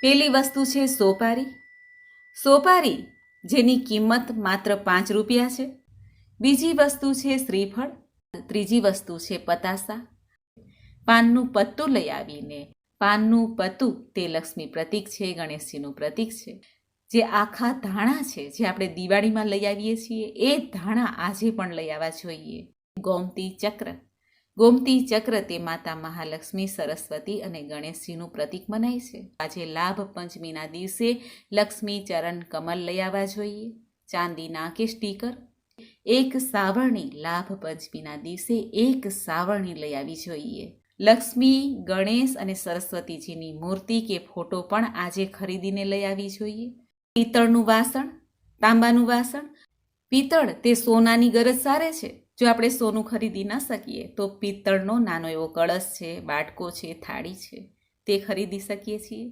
પેલી વસ્તુ છે સોપારી. સોપારી, જેની કિંમત માત્ર પાંચ રૂપિયા છે. બીજી વસ્તુ છે શ્રીફળ, ત્રીજી વસ્તુ છે પતાસા. પાનનું પત્તું લઈ આવીને, પાનનું પત્તું તે લક્ષ્મી પ્રતીક છે, ગણેશજીનું પ્રતીક છે. જે આખા ધાણા છે, જે આપણે દિવાળીમાં લઈ આવીએ છીએ, એ ધાણા આજે પણ લઈ આવવા જોઈએ. ગોમતી ચક્ર. ગોમતી ચક્ર તે માતા મહાલક્ષ્મી, સરસ્વતી અને ગણેશજીનું પ્રતીક મનાય છે. આજે લાભ પંચમીના દિવસે લક્ષ્મી ચરણ કમલ લઈ આવવા જોઈએ. ચાંદીના કે સ્ટીકર? એક સાવરણી લાભ પંચમીના દિવસે એક સાવરણી લઈ આવી જોઈએ. લક્ષ્મી, ગણેશ અને સરસ્વતીજીની મૂર્તિ કે ફોટો પણ આજે ખરીદીને લઈ આવી જોઈએ. પિત્તળનું વાસણ? તાંબાનું વાસણ? પિત્તળ તે સોનાની ગરજ સારે છે. જો આપણે સોનું ખરીદી ન શકીએ, તો પિત્તળનો નાનો એવો કળશ છે બાટકો છે, થાળી છે, તે ખરીદી શકીએ છીએ?